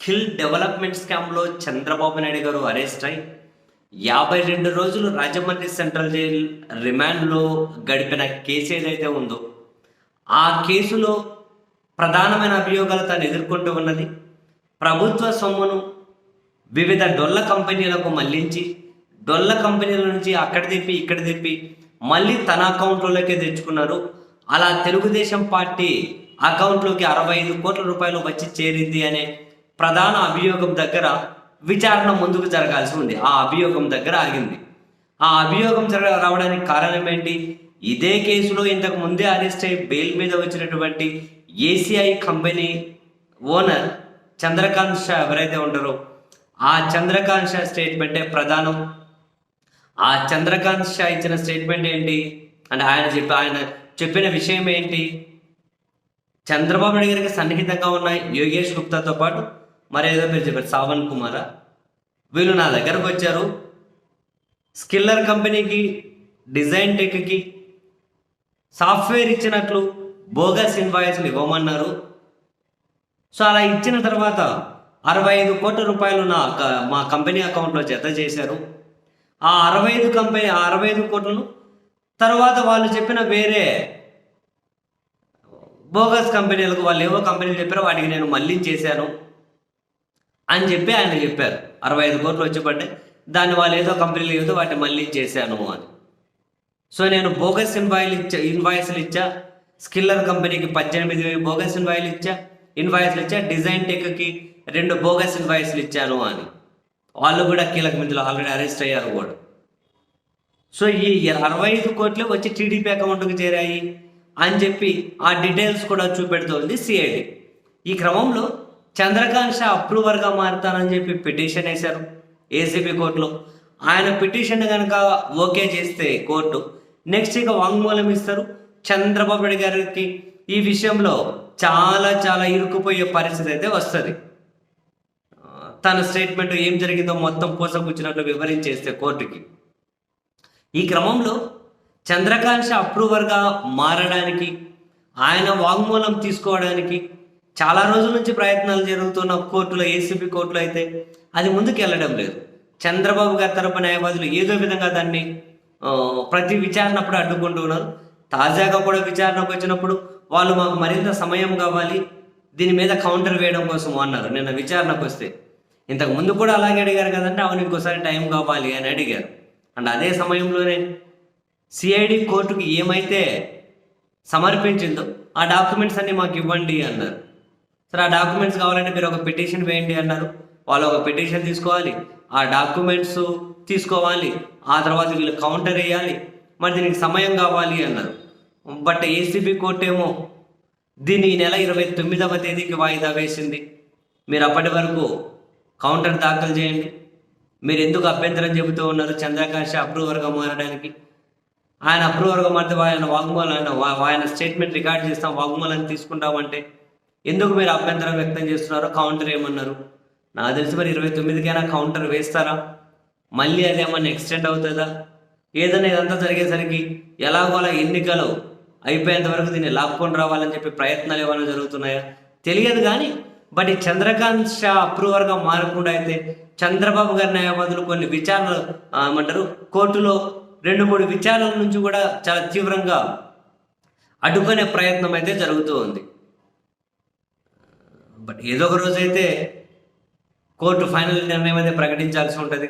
Skill development స్కామ్లో చంద్రబాబు నాయుడు గారు arrest అయి యాభై రెండు రోజులు రాజమండ్రి సెంట్రల్ జైల్ రిమాండ్లో గడిపిన కేసు ఏదైతే ఉందో ఆ కేసులో ప్రధానమైన అభియోగాలు తాను ఎదుర్కొంటూ ఉన్నది. ప్రభుత్వ సొమ్మును వివిధ డొల్ల కంపెనీలకు మళ్ళించి డొల్ల కంపెనీల నుంచి అక్కడ తిప్పి ఇక్కడ తిప్పి మళ్ళీ తన అకౌంట్లోకే తెచ్చుకున్నారు. అలా తెలుగుదేశం పార్టీ అకౌంట్లోకి అరవై ఐదు కోట్ల రూపాయలు వచ్చి చేరింది అనే ప్రధాన అభియోగం దగ్గర విచారణ ముందుకు జరగాల్సి ఉంది. ఆ అభియోగం దగ్గర ఆగింది. ఆ అభియోగం జరగ రావడానికి కారణం ఏంటి? ఇదే కేసులో ఇంతకు ముందే అరెస్ట్ అయ్యి బెయిల్ మీద వచ్చినటువంటి ACI company owner Chandrakant Shah ఎవరైతే ఉంటారో ఆ చంద్రకాంత్ షా స్టేట్మెంటే ప్రధానం. ఆ చంద్రకాంత్ షా ఇచ్చిన స్టేట్మెంట్ ఏంటి? అంటే ఆయన చెప్పి ఆయన చెప్పిన విషయం ఏంటి? చంద్రబాబు నాయుడు గారికి సన్నిహితంగా ఉన్న యోగేష్ గుప్తాతో పాటు మరేదో పేరు చెప్పారు సావన్ కుమారా. వీళ్ళు నా దగ్గరకు వచ్చారు. స్కిల్లర్ కంపెనీకి డిజైన్ టెక్కి సాఫ్ట్వేర్ ఇచ్చినట్లు బోగస్ ఇన్వాయిస్లు ఇవ్వమన్నారు. సో అలా ఇచ్చిన తర్వాత అరవై ఐదు కోట్ల రూపాయలు నా క- మా కంపెనీ అకౌంట్లో జత చేశారు. ఆ అరవై ఐదు కంపెనీ ఆ అరవై ఐదు కోట్లను తర్వాత వాళ్ళు చెప్పిన వేరే బోగస్ కంపెనీలకు వాళ్ళు ఏవో కంపెనీలు చెప్పారో వాటికి నేను మళ్ళీ చేశాను. అని చెప్పి ఆయన చెప్పారు. అరవై ఐదు కోట్లు వచ్చి పడ్డాయి. దాన్ని వాళ్ళు ఏదో కంపెనీలు ఏదో వాటిని మళ్ళీ చేశాను అని. సో నేను బోగస్ ఇన్వాయిల్ ఇచ్చా ఇన్వాయిస్లు ఇచ్చా స్కిల్లర్ కంపెనీకి పద్దెనిమిది బోగస్ ఇన్వాయిల్ ఇచ్చా ఇన్వాయిస్లు ఇచ్చా డిజైన్ టెక్కి రెండు బోగస్ ఇన్వాయిస్లు ఇచ్చాను అని. వాళ్ళు కూడా కీలక మంత్రులు ఆల్రెడీ అరెస్ట్ అయ్యారు కూడా. సో ఈ అరవై ఐదు కోట్లు వచ్చి టీడీపీ అకౌంట్కి చేరాయి అని చెప్పి ఆ డీటెయిల్స్ కూడా చూపెడుతోంది సిఐడి ఈ క్రమంలో చంద్రకాంత్ షా అప్రూవర్గా మారుతానని చెప్పి పిటిషన్ వేశారు ఏసీబీ కోర్టులో. ఆయన పిటిషన్ కనుక ఓకే చేస్తే కోర్టు నెక్స్ట్ ఇక వాంగ్మూలం ఇస్తారు చంద్రబాబు నాయుడు గారికి. ఈ విషయంలో చాలా చాలా ఇరుక్కుపోయే పరిస్థితి అయితే వస్తుంది. తన స్టేట్మెంట్ ఏం జరిగిందో మొత్తం పూసకూర్చినట్లు వివరించేస్తే కోర్టుకి. ఈ క్రమంలో చంద్రకాంత్ అప్రూవర్గా మారడానికి ఆయన వాంగ్మూలం తీసుకోవడానికి చాలా రోజుల నుంచి ప్రయత్నాలు జరుగుతున్న కోర్టులో ఏసీబీ కోర్టులో అయితే అది ముందుకు వెళ్ళడం లేదు. చంద్రబాబు గారి తరపు న్యాయవాదులు ఏదో విధంగా దాన్ని ప్రతి విచారణప్పుడు అడ్డుకుంటూ ఉన్నారు. తాజాగా కూడా విచారణకు వచ్చినప్పుడు వాళ్ళు మాకు మరింత సమయం కావాలి దీని మీద కౌంటర్ వేయడం కోసం అన్నారు. నిన్న విచారణకు వస్తే. ఇంతకు ముందు కూడా అలాగే అడిగారు కదంటే అవును ఇంకోసారి టైం కావాలి అని అడిగారు. అండ్ అదే సమయంలోనే సిఐడి కోర్టుకి ఏమైతే సమర్పించిందో ఆ డాక్యుమెంట్స్ అన్ని మాకు ఇవ్వండి అన్నారు. సరే ఆ డాక్యుమెంట్స్ కావాలంటే మీరు ఒక పిటిషన్ వేయండి అన్నారు. వాళ్ళు ఒక పిటిషన్ తీసుకోవాలి. ఆ డాక్యుమెంట్స్ తీసుకోవాలి. ఆ తర్వాత వీళ్ళు కౌంటర్ వేయాలి. మరి దీనికి సమయం కావాలి అన్నారు. బట్ ఏసీబీ కోర్టు ఏమో దీన్ని ఈ నెల ఇరవై తొమ్మిదవ తేదీకి వాయిదా వేసింది. మీరు అప్పటి వరకు కౌంటర్ దాఖలు చేయండి. మీరు ఎందుకు అభ్యంతరం చెబుతూ ఉన్నారు? చంద్రకాంత్ అప్రూవర్గా మారడానికి. ఆయన అప్రూవర్గా మారితే ఆయన వాగ్మూలం ఆయన ఆయన స్టేట్మెంట్ రికార్డ్ చేస్తాం వాగ్మూలాన్ని తీసుకుంటామంటే ఎందుకు మీరు అభ్యంతరం వ్యక్తం చేస్తున్నారో కౌంటర్ ఏమన్నారు? నాకు తెలిసి మరి ఇరవై తొమ్మిదికైనా కౌంటర్ వేస్తారా? మళ్ళీ అదేమన్నా ఎక్స్టెండ్ అవుతుందా? ఏదైనా ఇదంతా జరిగేసరికి ఎలాగో అలా ఎన్నికలు అయిపోయేంత వరకు దీన్ని లాక్కొని రావాలని చెప్పి ప్రయత్నాలు ఏమైనా జరుగుతున్నాయా? తెలియదు కానీ బట్ ఈ చంద్రకాంత్ షా అప్రూవర్గా మారకుండా అయితే చంద్రబాబు గారి న్యాయవాదులు కొన్ని విచారణలు ఏమంటారు కోర్టులో రెండు మూడు విచారణల నుంచి కూడా చాలా తీవ్రంగా అడ్డుకునే ప్రయత్నం అయితే జరుగుతూ ఉంది. బట్ ఏదో ఒక రోజు అయితే కోర్టు ఫైనల్ నిర్ణయం అయితే ప్రకటించాల్సి ఉంటుంది.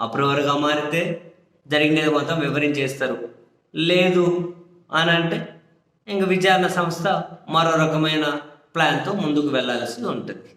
అప్రూవర్గా మారితే జరిగినది మొత్తం వివరించేస్తారు. లేదు అని అంటే ఇంక విచారణ సంస్థ మరో రకమైన ప్లాన్తో ముందుకు వెళ్ళాల్సి ఉంటుంది.